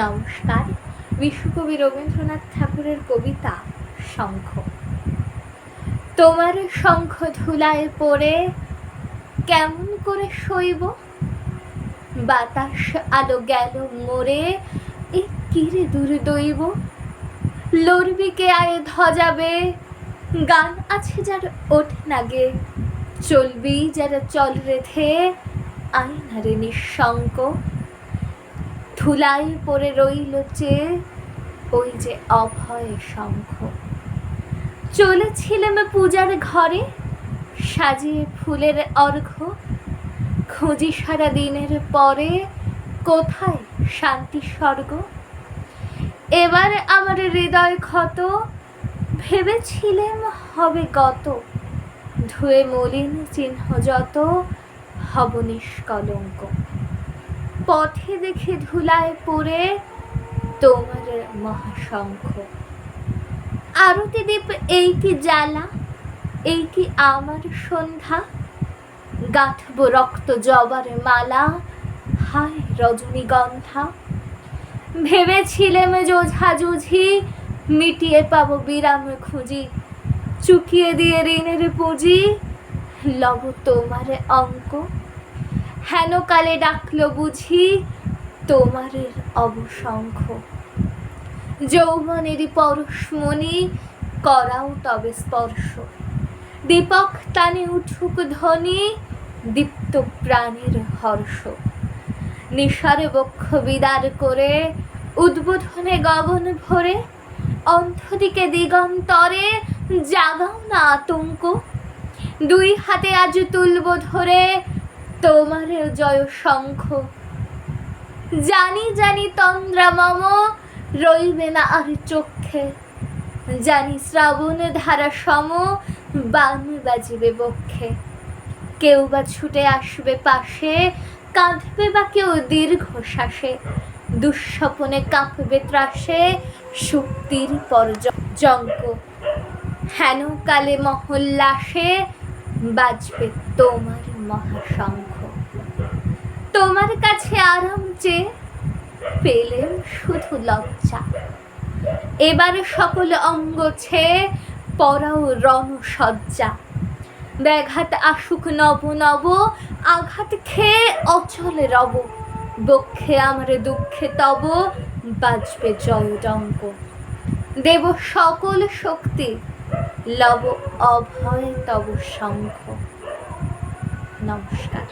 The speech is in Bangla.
নমস্কার। বিশ্বকবি রবীন্দ্রনাথ ঠাকুরের কবিতা শঙ্খ। তোমার শঙ্খ ধুলায় পড়ে কেমন করে শৈব? বাতাস আলো গেল মোরে, এ কিরে দূরে দইব লড়বি কে আয়ে ধজাবে, গান আছে যার ওঠে না গে। চলবি যারা চল রেথে আয় না রে নিঃশঙ্ক। ধুলাই পড়ে রইল চেয়ে ওই যে অভয় শঙ্খ। চলেছিলাম পূজার ঘরে, সাজিয়ে ফুলের অর্ঘ্য খুঁজি সারা দিনের পরে কোথায় শান্তি স্বর্গ? এবার আমার হৃদয় ক্ষত, ভেবেছিলাম হবে গত। ধুয়ে মলিন চিহ্ন যত, হব নিষ্কলঙ্ক। পথে দেখে ধুলায় পড়ে তোমার মহাশঙ্খ। আরতি দ্বীপ এই কি জ্বালা? এই কি আমার সন্ধ্যা? গাঁথব রক্ত জবার মালা, হায় রজনীগন্ধা। ভেবেছিলেম যোঝা জুঝি মিটিয়ে পাবো বিরাম খুঁজি, চুকিয়ে দিয়ে ঋণের পুঁজি। লব তোমার অঙ্ক। হেন কালে ডাকলো বুঝি তোমারের অবশঙ্খ যৌবনেরই পরশমণি করাও তবে স্পর্শ। দীপক টানে উঠুক ধ্বনি, দীপ্ত প্রাণের হর্ষ। নিশার বক্ষ বিদার করে, উদ্বোধনে গগন ভরে অন্থদিকে দিগন্তরে, জাগাও না আতঙ্ক। দুই হাতে আজ তুলব ধরে তোমার জয় শঙ্খ। জানি জানি তন্দ্রা মম, রইবে না আর চক্ষে জানি শ্রাবণ ধারা সম, বান বাজিবে বক্ষে। কেউ বা ছুটে আসবে পাশে, কাঁদবে বা কেউ দীর্ঘ শ্বাসে দুঃস্বপনে কাঁপবে ত্রাসে, শুক্তির পরজঙ্ক হেন কালে মহল্লাসে বাজবে তোমার মহাশঙ্খ। তোমার কাছে আরাম চেয়ে পেলেম শুধু লজ্জা। এবার সকল অঙ্গ ছেয়ে পরাও রণসজ্জা ব্যাঘাত আসুক নব নব, আঘাত খেয়ে অচল রব। বক্ষে আমার দুঃখে তব বাজবে জয়ডঙ্ক দেব সকল শক্তি লব অভয় তব শঙ্খ। নমস্কার।